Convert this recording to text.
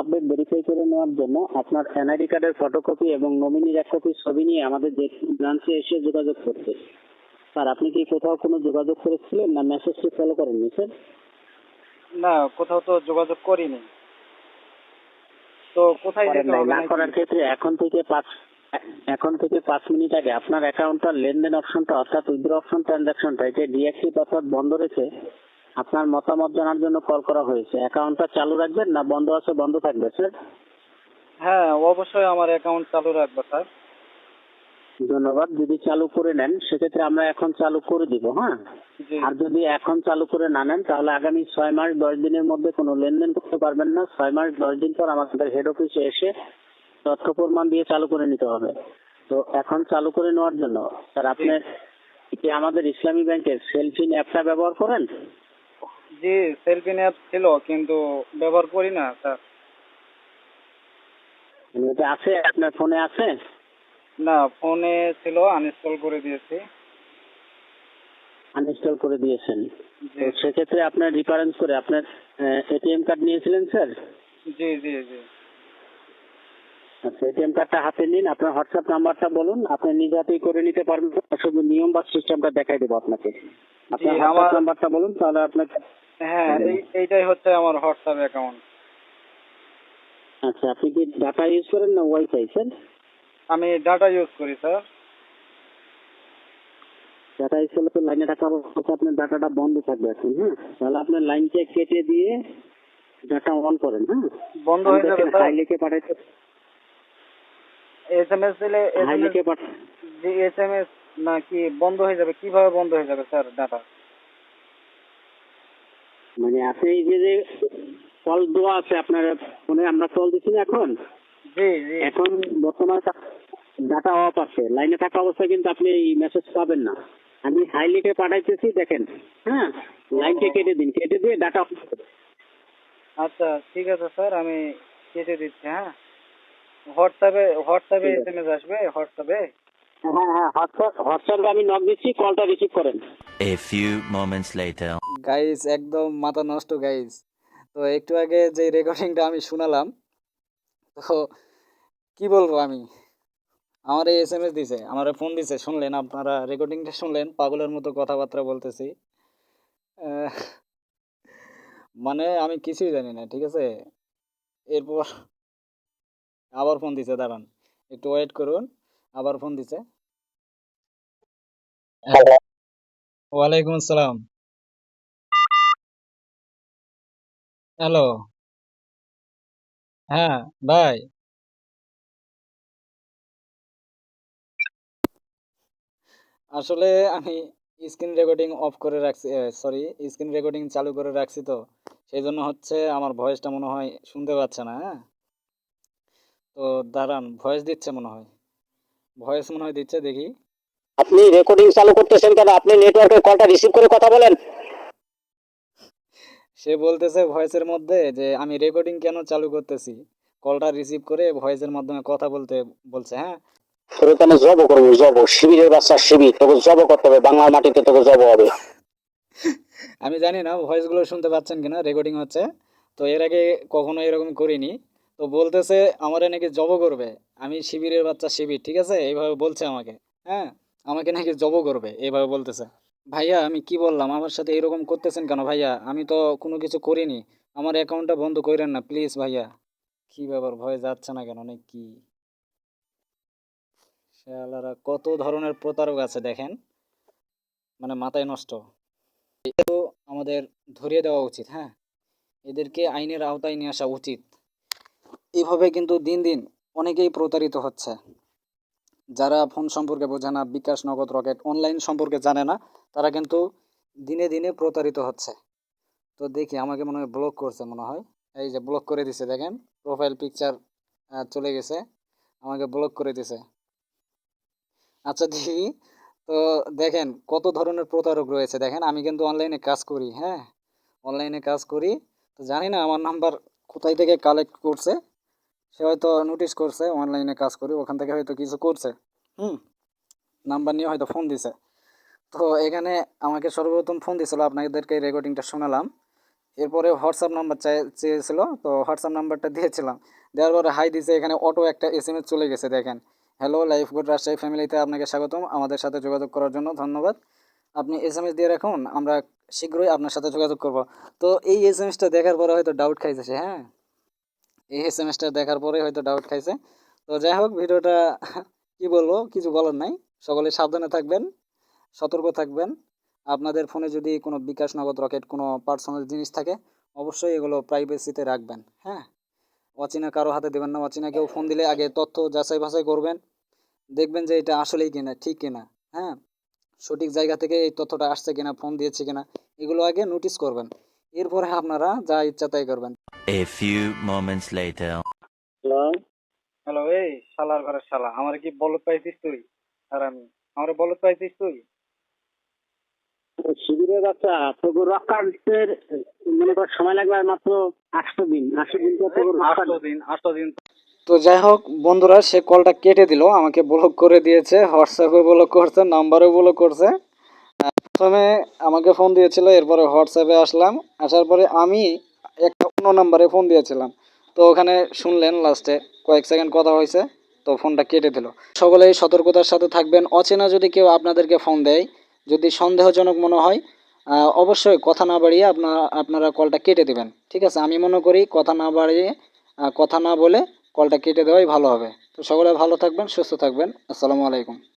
Update verify করে নেওয়ার জন্য আপনার এনআইডি কার্ডের ফটোকপি এবং নমিনির এক কপি ছবি নিয়ে আমাদের যে ব্রাঞ্চে এসে যোগাযোগ করতে। স্যার আপনি কি কোথাও কোনো যোগাযোগ করেছিলেন না মেসেজটি ফলো করেননি স্যার? না কোথাও তো যোগাযোগ করিনি। তো কোথায় যেতে হবে না করার ক্ষেত্রে এখন থেকে পাঁচ এখন থেকে পাঁচ মিনিট আগে আপনার অ্যাকাউন্টটার লেনদেন অপশনটা অর্থাৎ উইথড্র অপশন ট্রানজাকশনটা এটা ডিঅ্যাক্টিভ অর্থাৎ বন্ধ রেখে আপনার মতামত জানার জন্য কল করা হয়েছে। অ্যাকাউন্টটা চালু রাখবেন না বন্ধ আছে বন্ধ থাকবে স্যার হ্যাঁ অবশ্যই আমার অ্যাকাউন্ট চালু রাখব স্যার ধন্যবাদ। যদি চালু করে নেন সেক্ষেত্রে আমরা এখন চালু করে দিব হ্যাঁ? আর যদি এখন চালু করে না নেন তাহলে আগামী ছয় মাস দশ দিনের মধ্যে কোনো লেনদেন করতে পারবেন না। ছয় মাস দশ দিন পর আমাদের হেড অফিসে এসে তথ্য প্রমাণ দিয়ে চালু করে নিতে হবে। তো এখন চালু করে নেওয়ার জন্য স্যার আপনি কি আমাদের ইসলামী ব্যাংকের সেলফিন অ্যাপটা ব্যবহার করেন? জি সেলফিন অ্যাপ ছিল কিন্তু ব্যবহার করি না স্যার মানে এটা আছে? আপনার ফোনে আছে? না ফোনে ছিল আনইনস্টল করে দিয়েছি। আনইনস্টল করে দিয়েছেন। সেক্ষেত্রে আপনার রিফারেন্স করে আপনার এটিএম কার্ড নিয়েছিলেন স্যার জি জি জি। আচ্ছা এটিএম কার্ডটা হাতে নিন আপনার হোয়াটসঅ্যাপ নাম্বারটা বলুন আপনি নিজে হাতেই করে নিতে পারবেন শুধু নিয়ম বা সিস্টেমটা দেখাই দেবো আপনাকে। আপনার হোয়াটসঅ্যাপ নাম্বারটা বলুন তাহলে আপনাকে হ্যাঁ এই- এইটাই হচ্ছে আমার হোয়াটসঅ্যাপ অ্যাকাউন্ট আচ্ছা আপনি কি ডাটা ইউজ করেন না ওয়াইফাই স্যার আমি ডাটা ইউজ করি স্যার ডাটা ইউজ করলে তো লাইনে থাকা অবস্থায় আপনার ডাটাটা বন্ধ থাকবে এখন হ্যাঁ? তাহলে আপনার লাইনটা কেটে দিয়ে ডাটা অন করেন হ্যাঁ? বন্ধ হয়ে যাবে স্যার হাই লিখে পাঠাইতে এস এম এস দিলে হাই লিখে পাঠা জি এস এম এস নাকি বন্ধ হয়ে যাবে? কীভাবে বন্ধ হয়ে যাবে স্যার ডাটা মানে আপনি এই যে যে কল দেওয়া আছে আপনার ফোনে আমরা কল দিচ্ছি না এখন। এখন বর্তমানে ডাটা অফ আছে। লাইনে থাকা অবস্থায় কিন্তু আপনি এই মেসেজ পাবেন না। আমি হাই লিখে পাঠাইতেছি দেখেন। হ্যাঁ? লাইনটা কেটে দিন। কেটে দিয়ে ডাটা অফ আচ্ছা ঠিক আছে স্যার আমি কেটে দিচ্ছি হ্যাঁ? হোয়াটসঅ্যাপে হোয়াটসঅ্যাপে ঠিক এস এম এস আসবে হোয়াটসঅ্যাপে হ্যাঁ হ্যাঁ হোয়াটসঅ্যাপ হোয়াটসঅ্যাপে আমি নক দিচ্ছি কলটা রিসিভ করেন। A few moments later. Guys একদম মাথা নষ্ট গাইস তো একটু আগে যে রেকর্ডিংটা আমি শোনালাম তো কি বলব আমি? আমার এই এস এম এস দিছে আমার ফোন দিছে শুনলেন? আপনারা রেকর্ডিংটা শুনলেন? পাগলের মতো কথাবার্তা বলতেছি। আহ, মানে আমি কিছুই জানি না ঠিক আছে? এরপর আবার ফোন দিছে দাঁড়ান। একটু ওয়েট করুন আবার ফোন দিছে। ওয়ালাইকুম আসসালাম। হ্যালো। হ্যাঁ ভাই। আসলে আমি স্ক্রিন রেকর্ডিং অফ করে রাখছি সরি, স্ক্রিন রেকর্ডিং চালু করে রাখছি তো। সেই জন্য হচ্ছে আমার ভয়েসটা মনে হয় শুনতে পাচ্ছে না হ্যাঁ? তো দাঁড়ান, ভয়েস দিচ্ছে মনে হয়। ভয়েস মনে হয় দিচ্ছে, দেখি। আপনি রেকর্ডিং চালু করতেছেন কেন? আপনি নেটওয়ার্কের কলটা রিসিভ করে কথা বলেন। সে বলতেছে ভয়েসের মধ্যে যে আমি রেকর্ডিং কেন চালু করতেছি? কলটা রিসিভ করে ভয়েসের মাধ্যমে কথা বলতে বলছে হ্যাঁ? তোর কেন জব করব? জব শিবিরের বাচ্চা শিবির তোকে জব করতে হবে। বাংলার মাটিতে তোকে জব হবে। আমি জানি না ভয়েসগুলো শুনতে পাচ্ছেন কিনা রেকর্ডিং হচ্ছে। তো এর আগে কখনো এরকম করিনি। তো বলতেছে আমারে নাকি জব করবে? আমি শিবিরের বাচ্চা শিবির ঠিক আছে? এইভাবে বলছে আমাকে হ্যাঁ? আমাকে নাকি জব করবে, এইভাবে বলতেছে। ভাইয়া, আমি কি বললাম? আমার সাথে এরকম করতেছেন কেন ভাইয়া? আমি তো কোনো কিছু করিনি। আমার অ্যাকাউন্টটা বন্ধ করেন না, প্লিজ ভাইয়া। কি ব্যাপার, ভয় যাচ্ছে না কেন? নাকি কি? শালারা, কত ধরনের প্রতারক আছে দেখেন। মানে মাথায় নষ্ট। তো আমাদের ধরিয়ে দেওয়া উচিত হ্যাঁ? এদেরকে আইনের আওতায় নিয়ে আসা উচিত। এভাবে কিন্তু দিন দিন অনেকেই প্রতারিত হচ্ছে। যারা ফোন সম্পর্কে বোঝে না, বিকাশ, নগদ, রকেট অনলাইন সম্পর্কে জানে না, তারা কিন্তু দিনে দিনে প্রতারিত হচ্ছে। তো দেখি, আমাকে মনে হয় ব্লক করছে মনে হয়। এই যে ব্লক করে দিছে, দেখেন প্রোফাইল পিকচার চলে গেছে। আমাকে ব্লক করে দিছে। আচ্ছা দেখি। তো দেখেন, কত ধরনের প্রতারক রয়েছে, দেখেন, আমি কিন্তু অনলাইনে কাজ করি হ্যাঁ? অনলাইনে কাজ করি। তো জানি না, আমার নাম্বার কোথায় থেকে কালেক্ট করছে। সে হয়তো নোটিশ করছে অনলাইনে কাজ করি, ওখান থেকে হয়তো কিছু করছে। হুম নাম্বার নিয়ে হয়তো ফোন দিছে। তো এখানে আমাকে সর্বপ্রথম ফোন দিছিল, আপনাদেরকে রেকর্ডিংটা শোনালাম। এরপরে হোয়াটসঅ্যাপ নাম্বার চাই, চেয়েছিল, তো হোয়াটসঅ্যাপ নাম্বারটা দিয়েছিলাম। দেওয়ার পরে হাই দিছে, এখানে অটো একটা এস এম এস চলে গেছে, দেখেন। হ্যালো লাইফ গুড রাজশাহী ফ্যামিলিতে আপনাকে স্বাগতম। আমাদের সাথে যোগাযোগ করার জন্য ধন্যবাদ। আপনি এস এম এস দিয়ে রাখুন, আমরা শীঘ্রই আপনার সাথে যোগাযোগ করব। তো এই এস এম এসটা দেখার পরে হয়তো ডাউট খাইছে হ্যাঁ? এই এম দেখার পরে হয়তো ডাউট খাইছে। তো যাই হোক, ভিডিওটা কি বলব, কিছু বলার নাই। সকলে সাবধানে থাকবেন, সতর্ক থাকবেন। আপনাদের ফোনে যদি কোনো বিকাশ নগদ রকেট কোনো পার্সোনাল জিনিস থাকে, অবশ্যই এগুলো প্রাইভেসিতে রাখবেন হ্যাঁ? অচেনা কারও হাতে দেবেন না, অচেনা কেউ ফোন দিলে আগে তথ্য যাচাই বাছাই করবেন। দেখবেন যে এটা আসলেই কিনা, ঠিক কিনা হ্যাঁ? সঠিক জায়গা থেকে এই তথ্যটা আসছে কিনা ফোন দিয়েছে কিনা, এগুলো আগে নোটিস করবেন। এরপরে আপনারা যা ইচ্ছা তাই করবেন। A few moments later. Hello hello এই শালার ঘরের শালা আমার কি বলত পাইছিস তুই? আর আমি আমার বলত পাইছিস তুই? শিবিরের বাচ্চা তোকে রক্ষার্থের মনে কর সময় লাগবে মাত্র আটশো দিন আটশো দিন আটশো দিন আটশো দিন তো। যাই হোক বন্ধুরা সে কলটা কেটে দিল আমাকে ব্লক করে দিয়েছে হোয়াটসঅ্যাপে ব্লক করছে নাম্বারেও ব্লক করছে। প্রথমে আমাকে ফোন দিয়েছিল, এরপরে হোয়াটসঅ্যাপে আসলাম। আসার পরে আমি একটা অন্য নাম্বারে ফোন দিয়েছিলাম। তো ওখানে শুনলেন লাস্টে কয়েক সেকেন্ড কথা হয়েছে, তো ফোনটা কেটে দিল। সকলেই সতর্কতার সাথে থাকবেন। অচেনা যদি কেউ আপনাদেরকে ফোন দেয়, যদি সন্দেহজনক মনে হয় অবশ্যই কথা না বাড়িয়ে আপনারা আপনারা কলটা কেটে দেবেন। ঠিক আছে? আমি মনে করি কথা না বাড়িয়ে কথা না বলে কলটা কেটে দেওয়াই ভালো হবে। তো সকলে ভালো থাকবেন, সুস্থ থাকবেন। আসসালামু আলাইকুম।